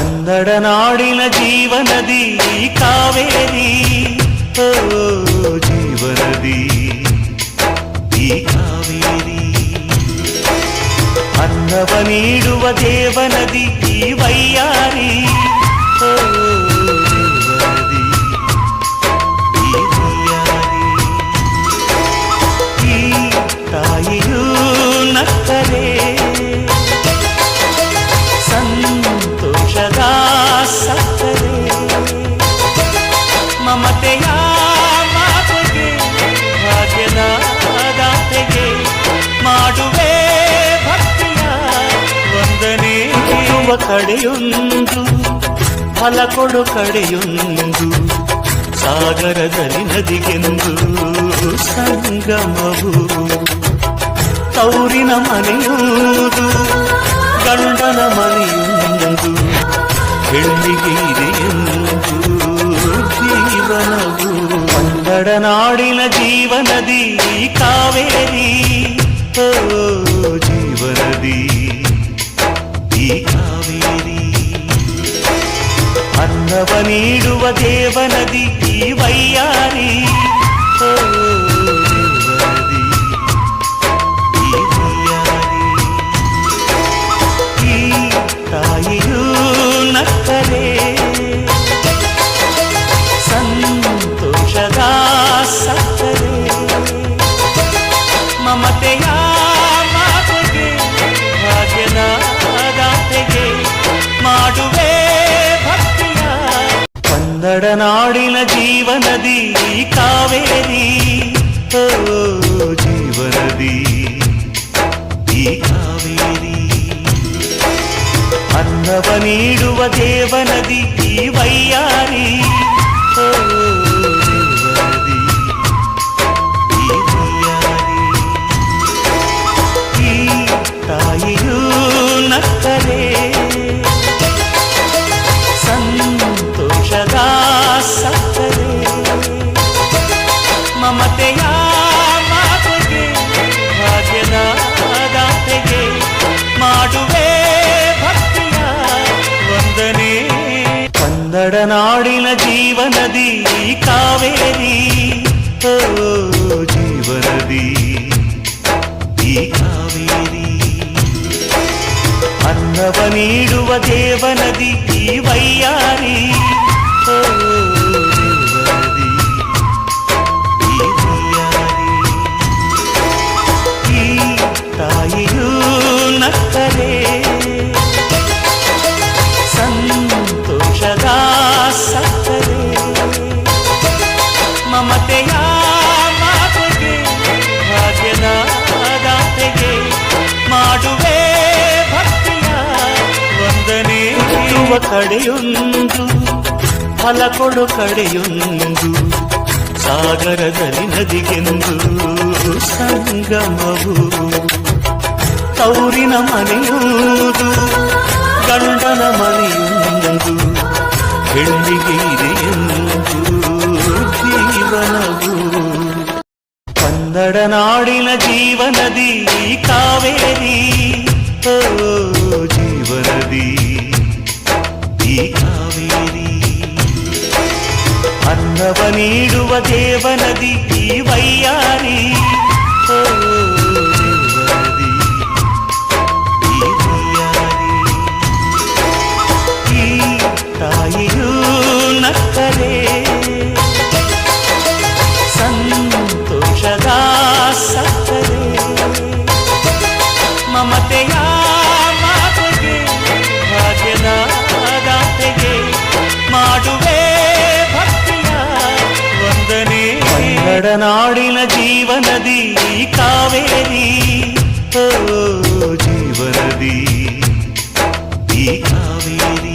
ಕನ್ನಡನಾಡಿನ ಜೀವನದಿ ಕಾವೇರಿ ಓ ಜೀವನದಿ ಈ ಕಾವೇರಿ ಅನ್ನವ ನೀಡುವ ದೇವನದಿ ಈ ವೈಯಾರಿ ಮಮತೆಯ ಮಾತೆಗೆ ಭಾಗ್ಯದ ದಾತೆಗೆ ಮಾಡುವೆ ಭಕ್ತಿಯ ವಂದನೆ ಇರುವ ಕಡೆಯೊಂದು ಫಲ ಕೊಡು ಕಡೆಯೊಂದು ಸಾಗರದಲ್ಲಿ ನದಿಗೆಂದು ಸಂಗಮವು ತೌರಿನ ಮನೆಯುವುದು ಗಂಡನ ಮನೆಯುವುದು ಹೆಣ್ಣಿಗೆ ఒడనాడిన జీవనది కావేరి. ఓ జీవనది ఈ కావేరి. అన్నవ నీడువ దేవనది ఈ వయ్యారి. ఓ కడనాడిన జీవనది కావేరి. ఓ జీవనది ఈ కావేరి. అన్నవ నీడువ దేవనది ఈ వయ్యారి. ఓ ಕನ್ನಡ ನಾಡಿನ ಜೀವನದಿ ಕಾವೇರಿ ಓ ಜೀವನದಿ ಈ ಕಾವೇರಿ ಅನ್ನವ ನೀಡುವ ದೇವನದಿ ಈ ವೈಯಾರಿ ಭಾಗ್ಯದ ದಾತೆಗೆ ಮಾಡುವೆ ಭಕ್ತಿಯ ವಂದನೆ ಇರುವ ಕಡೆಯೊಂದು ಫಲ ಕೊಡು ಕಡೆಯೊಂದು ಸಾಗರದಲ್ಲಿ ನದಿಗೆಂದು ಸಂಗಮವು ತೌರಿನ ಮನೆಯುವುದು ಗಂಡನ ಮನೆಯುವುದು ಹೆಣ್ಣಿಗೆ ಇದೆಯೆಂದು ఎడనాడిన జీవనది కావేరి. ఓ జీవనది ఈ కావేరి. అన్నవ నీడువ దేవనది ఈ వయ్యారి. ఓ నడనాడిన జీవనది కావేరి. ఓ జీవనది ఈ కావేరి.